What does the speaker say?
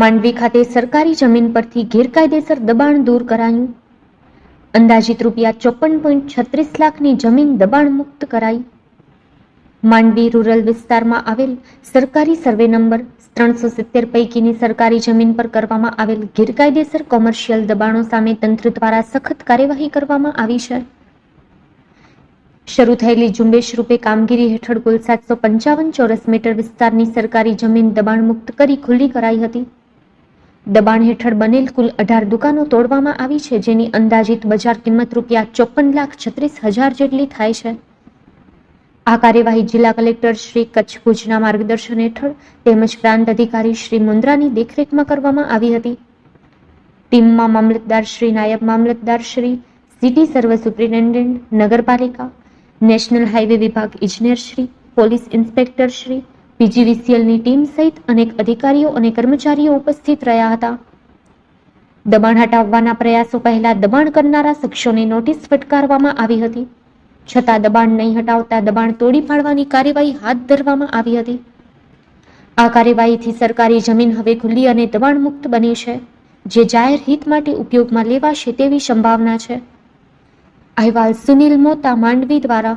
માંડવી ખાતે સરકારી જમીન પરથી ગેરકાયદેસર દબાણ દૂર કરાયું. અંદાજિત રૂપિયા ચોપન પોઈન્ટ છત્રીસ લાખની જમીન દબાણ મુક્ત કરાઈ. માંડવી રૂરલ વિસ્તારમાં આવેલ સરકારી સર્વે નંબર ત્રણસો સિત્તેર પૈકીની સરકારી જમીન પર કરવામાં આવેલ ગેરકાયદેસર કોમર્શિયલ દબાણો સામે તંત્ર દ્વારા સખત કાર્યવાહી કરવામાં આવી છે. શરૂ થયેલી ઝુંબેશ રૂપે કામગીરી હેઠળ કુલ સાતસો પંચાવન ચોરસ મીટર વિસ્તારની સરકારી જમીન દબાણ મુક્ત કરી ખુલ્લી કરાઈ હતી. દબાણ હેઠળ બનેલ કુલ અઢાર દુકાનો તોડવામાં આવી છે, જેની અંદાજિત બજાર કિંમત રૂપિયા ચોપન લાખ છત્રીસ હજાર જેટલી થાય છે. આ કાર્યવાહી જિલ્લા કલેક્ટર શ્રી કચ્છ ભુજના માર્ગદર્શન હેઠળ તેમજ પ્રાંત અધિકારી શ્રી મુન્દ્રાની દેખરેખમાં કરવામાં આવી હતી. ટીમમાં મામલતદાર શ્રી, નાયબ મામલતદાર શ્રી, સિટી સર્વ સુપ્રિન્ટેન્ડન્ટ, નગરપાલિકા, નેશનલ હાઈવે વિભાગ ઇજનેર શ્રી, પોલીસ ઇન્સ્પેક્ટર શ્રી પીજીવીસીએલની ટીમ સહિત અનેક અધિકારીઓ અને કર્મચારીઓ ઉપસ્થિત રહ્યા હતા. દબાણ હટાવવાના પ્રયાસો પહેલા દબાણ કરનારા શખ્સોને નોટિસ ફટકારવામાં આવી હતી. છતાં દબાણ નહીં હટાવતા દબાણ તોડી પાડવાની કાર્યવાહી હાથ ધરવામાં આવી હતી. આ કાર્યવાહીથી સરકારી જમીન હવે ખુલ્લી અને દબાણ મુક્ત બની છે, જે જાહેર હિત માટે ઉપયોગમાં લેવાશે તેવી સંભાવના છે. અહેવાલ સુનિલ મોતા માંડવી દ્વારા